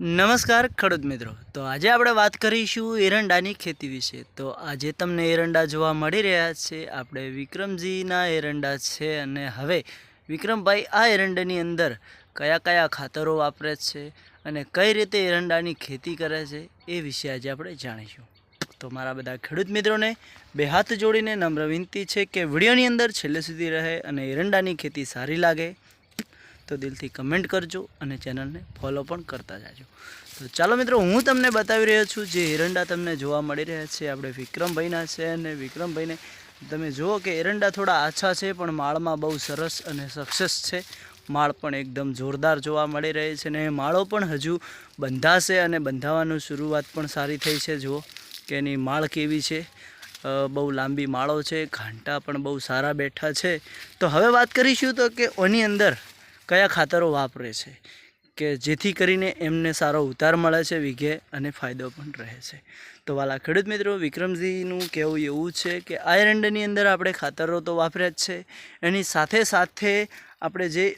નમસ્કાર ખેડૂત મિત્રો. તો આજે આપણે વાત કરીશું એરંડાની ખેતી વિશે. તો આજે તમને એરંડા જોવા મળી રહ્યા છે. આપણે વિક્રમજીના એરંડા છે અને હવે વિક્રમભાઈ આ એરંડાની અંદર કયા કયા ખાતરો વાપરે છે અને કઈ રીતે એરંડાની ખેતી કરે છે એ વિશે આજે આપણે જાણીશું. તો મારા બધા ખેડૂત મિત્રોને બે હાથ જોડીને નમ્ર વિનંતી છે કે વિડીયોની અંદર છેલ્લે સુધી રહે અને એરંડાની ખેતી સારી લાગે. તો દિલથી કમેન્ટ કરજો અને ચેનલને ફોલો પણ કરતા જાજો. તો ચાલો મિત્રો, હું તમને બતાવી રહ્યો છું જે એરંડા તમને જોવા મળી રહ્યા છે. આપણે વિક્રમભાઈના છે અને વિક્રમભાઈને તમે જુઓ કે એરંડા થોડા આછા છે, પણ માળમાં બહુ સરસ અને સક્સેસ છે. માળ પણ એકદમ જોરદાર જોવા મળી રહી છે અને માળો પણ હજુ બંધાશે અને બંધાવાનું શરૂઆત પણ સારી થઈ છે. જુઓ કે એની માળ કેવી છે. બહુ લાંબી માળો છે, ઘાંટા પણ બહુ સારા બેઠા છે. તો હવે વાત કરીશું તો કે ઓની અંદર કયા ખાતરો વાપરે છે કે જેથી કરીને એમને સારો ઉતાર મળે છે, વીઘે અને ફાયદો પણ રહે છે. તો વાલા ખેડૂત મિત્રો, વિક્રમજીનું કહેવું એવું છે કે આ એરંડાની અંદર આપણે ખાતરો તો વાપર્યા જ છે. એની સાથે સાથે આપણે જે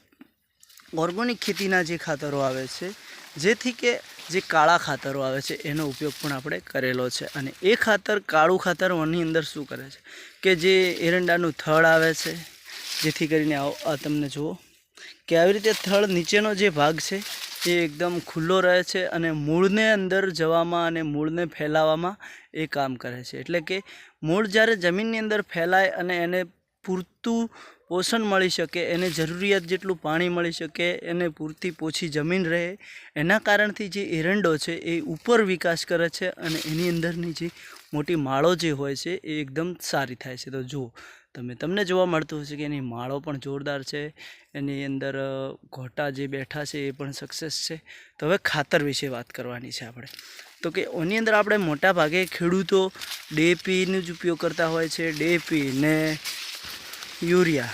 ઓર્ગોનિક ખેતીના જે ખાતરો આવે છે, જેથી કે જે કાળા ખાતરો આવે છે, એનો ઉપયોગ પણ આપણે કરેલો છે. અને એ ખાતર, કાળું ખાતર વનની અંદર શું કરે છે? કે જે એરંડાનું થળ આવે છે, જેથી કરીને આવો આ તમને જુઓ કે આવી રીતે થળ નીચેનો જે ભાગ છે, એ એકદમ ખુલ્લો રહે છે અને મૂળને અંદર જવામાં અને મૂળને ફેલાવામાં એ કામ કરે છે. એટલે કે મૂળ જ્યારે જમીનની અંદર ફેલાય અને એને પૂરતું પોષણ મળી શકે, એને જરૂરિયાત જેટલું પાણી મળી શકે, એને પૂરતી પોછી જમીન રહે, એના કારણથી જે એરંડો છે એ ઉપર વિકાસ કરે છે અને એની અંદરની જે મોટી માળો જે હોય છે એ એકદમ સારી થાય છે. તો જુઓ તમે, તમને જોવા મળતું હશે કે એની માળો પણ જોરદાર છે, એની અંદર ઘોટા જે બેઠા છે એ પણ સક્સેસ છે. તો હવે ખાતર વિશે વાત કરવાની છે આપણે. તો કે એની અંદર આપણે મોટા ભાગે ખેડૂતો ડેપીનો જ ઉપયોગ કરતા હોય છે ડીએપી ને યુરિયા.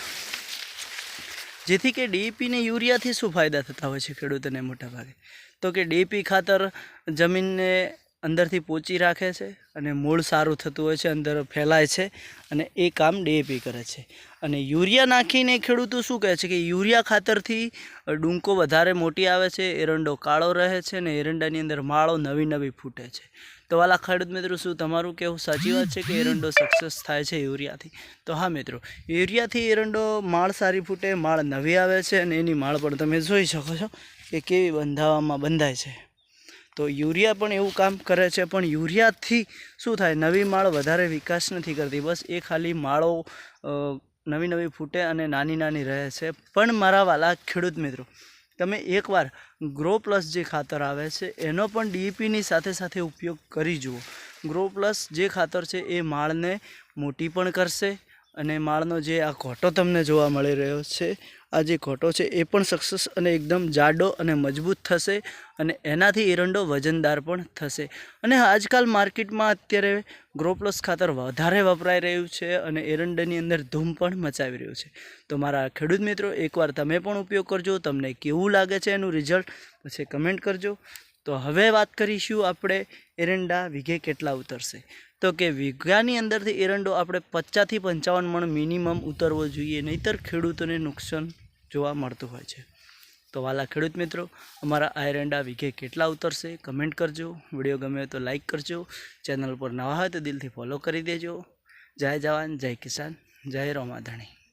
જેથી કે ડીપી ને યુરિયાથી શું ફાયદા થતા હોય છે ખેડૂતોને મોટા ભાગે? તો કે ડીપી ખાતર જમીનને અંદરથી પોચી રાખે છે અને મૂળ સારું થતું હોય છે, અંદર ફેલાય છે અને એ કામ ડીએપી કરે છે. અને યુરિયા નાખીને ખેડૂતો શું કહે છે કે યુરિયા ખાતરથી ડૂંકો વધારે મોટી આવે છે, એરંડો કાળો રહે છે અને એરંડાની અંદર માળો નવી નવી ફૂટે છે. તો વાલા ખેડૂત મિત્રો, શું તમારું કહેવું સાચી વાત છે કે એરંડો સક્સેસ થાય છે યુરિયાથી? તો હા મિત્રો, યુરિયાથી એરંડો માળ સારી ફૂટે, માળ નવી આવે છે અને એની માળ પણ તમે જોઈ શકો છો કે કેવી બંધાવામાં બંધાય છે. તો યુરિયા પણ એવું કામ કરે છે, પણ યુરિયાથી શું થાય? નવી માળ વધારે વિકાસ નથી કરતી. બસ એ ખાલી માળો નવી નવી ફૂટે અને નાની નાની રહે છે. પણ મારા વાલા ખેડૂત મિત્રો, તમે એકવાર ગ્રો પ્લસ જે ખાતર આવે છે, એનો પણ ડીઈપીની સાથે સાથે ઉપયોગ કરી જુઓ. ગ્રો પ્લસ જે ખાતર છે, એ માળને મોટી પણ કરશે અને માળનો જે આ ઘોટો તમને જોવા મળી રહ્યો છે, આ જે ઘોટો છે એ પણ સક્સેસ અને એકદમ જાડો અને મજબૂત થશે અને એનાથી એરંડો વજનદાર પણ થશે. અને આજકાલ માર્કેટમાં અત્યારે ગ્રો પ્લસ ખાતર વધારે વપરાઈ રહ્યું છે અને એરંડાની અંદર ધૂમ પણ મચાવી રહ્યું છે. તો મારા ખેડૂત મિત્રો, એકવાર તમે પણ ઉપયોગ કરજો, તમને કેવું લાગે છે એનું રિઝલ્ટ પછી કમેન્ટ કરજો. તો હવે વાત કરીશું આપણે એરંડા વીઘે કેટલા ઉતરશે? તો કે વીઘાની અંદરથી એરંડો આપણે પચાસથી પંચાવન મણ મિનિમમ ઉતરવો જોઈએ, નહીંતર ખેડૂતોને નુકસાન જોવા મળતું હોય છે. તો વાલા ખેડૂત મિત્રો, અમારા આ એરંડા વીઘે કેટલા ઉતરશે કમેન્ટ કરજો. વીડિયો ગમે તો લાઇક કરજો. ચેનલ પર નવા હોય તો દિલથી ફોલો કરી દેજો. જય જવાન, જય કિસાન, જય રોમાધણી.